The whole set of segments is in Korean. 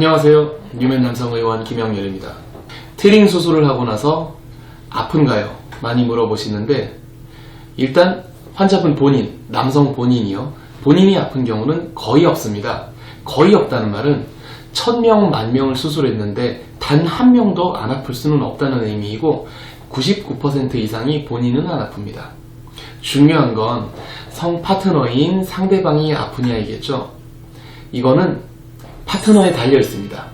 안녕하세요. 뉴맨 남성의원 김영렬입니다. 트링 수술을 하고 나서 아픈가요? 많이 물어보시는데 일단 환자분 본인, 남성 본인이요. 본인이 아픈 경우는 거의 없습니다. 거의 없다는 말은 1000명, 만명을 수술했는데 단 한 명도 안 아플 수는 없다는 의미이고 99% 이상이 본인은 안 아픕니다. 중요한 건 성 파트너인 상대방이 아프냐이겠죠. 이거는 파트너에 달려 있습니다.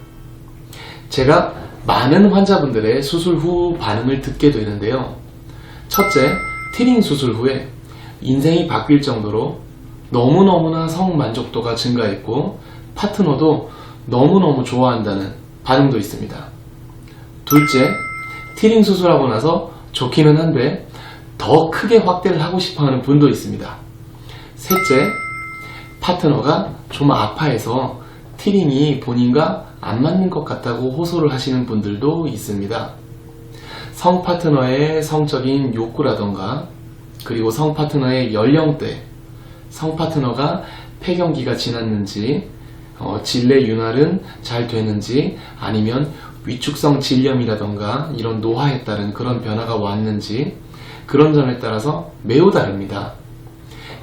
제가 많은 환자분들의 수술 후 반응을 듣게 되는데요. 첫째, 티링 수술 후에 인생이 바뀔 정도로 너무너무나 성 만족도가 증가했고 파트너도 너무너무 좋아한다는 반응도 있습니다. 둘째, 티링 수술하고 나서 좋기는 한데 더 크게 확대를 하고 싶어 하는 분도 있습니다. 셋째, 파트너가 좀 아파해서 티링이 본인과 안 맞는 것 같다고 호소를 하시는 분들도 있습니다. 성 파트너의 성적인 욕구라던가 그리고 성 파트너의 연령대, 성 파트너가 폐경기가 지났는지 어, 질내 윤활은 잘 되는지 아니면 위축성 질염이라던가 이런 노화에 따른 그런 변화가 왔는지 그런 점에 따라서 매우 다릅니다.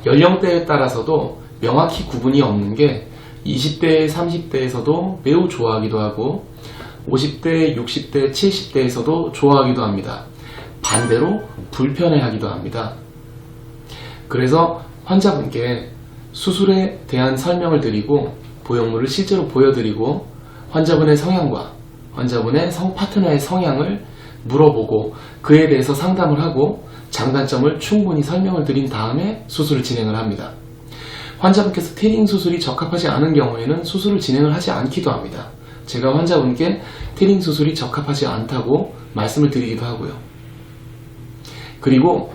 연령대에 따라서도 명확히 구분이 없는 게 20대, 30대에서도 매우 좋아하기도 하고 50대, 60대, 70대에서도 좋아하기도 합니다. 반대로 불편해하기도 합니다. 그래서 환자분께 수술에 대한 설명을 드리고 보형물을 실제로 보여드리고 환자분의 성향과 환자분의 성 파트너의 성향을 물어보고 그에 대해서 상담을 하고 장단점을 충분히 설명을 드린 다음에 수술을 진행을 합니다. 환자분께서 티링 수술이 적합하지 않은 경우에는 수술을 진행을 하지 않기도 합니다. 제가 환자분께 티링 수술이 적합하지 않다고 말씀을 드리기도 하고요. 그리고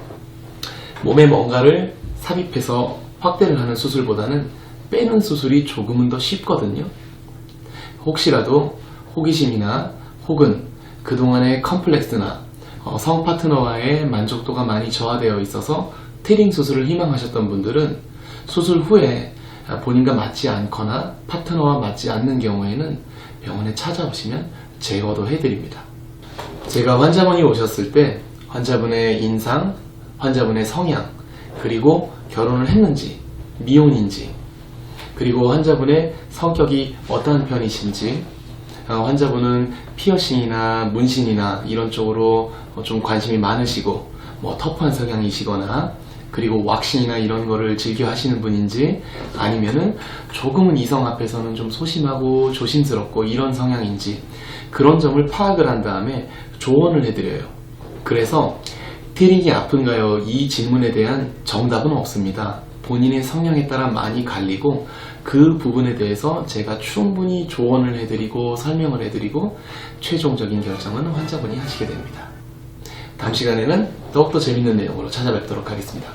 몸에 뭔가를 삽입해서 확대를 하는 수술보다는 빼는 수술이 조금은 더 쉽거든요. 혹시라도 호기심이나 혹은 그동안의 컴플렉스나 어, 성 파트너와의 만족도가 많이 저하되어 있어서 트링 수술을 희망하셨던 분들은 수술 후에 본인과 맞지 않거나 파트너와 맞지 않는 경우에는 병원에 찾아오시면 제거도 해드립니다. 제가 환자분이 오셨을 때 환자분의 인상, 환자분의 성향, 그리고 결혼을 했는지, 미혼인지, 그리고 환자분의 성격이 어떠한 편이신지, 어, 환자분은 피어싱이나 문신이나 이런 쪽으로 어, 좀 관심이 많으시고, 뭐 터프한 성향이시거나, 그리고 왁싱이나 이런 거를 즐겨 하시는 분인지, 아니면은 조금은 이성 앞에서는 좀 소심하고 조심스럽고 이런 성향인지, 그런 점을 파악을 한 다음에 조언을 해드려요. 그래서 티링이 아픈가요? 이 질문에 대한 정답은 없습니다. 본인의 성향에 따라 많이 갈리고 그 부분에 대해서 제가 충분히 조언을 해드리고 설명을 해드리고 최종적인 결정은 환자분이 하시게 됩니다. 다음 시간에는 더욱더 재밌는 내용으로 찾아뵙도록 하겠습니다.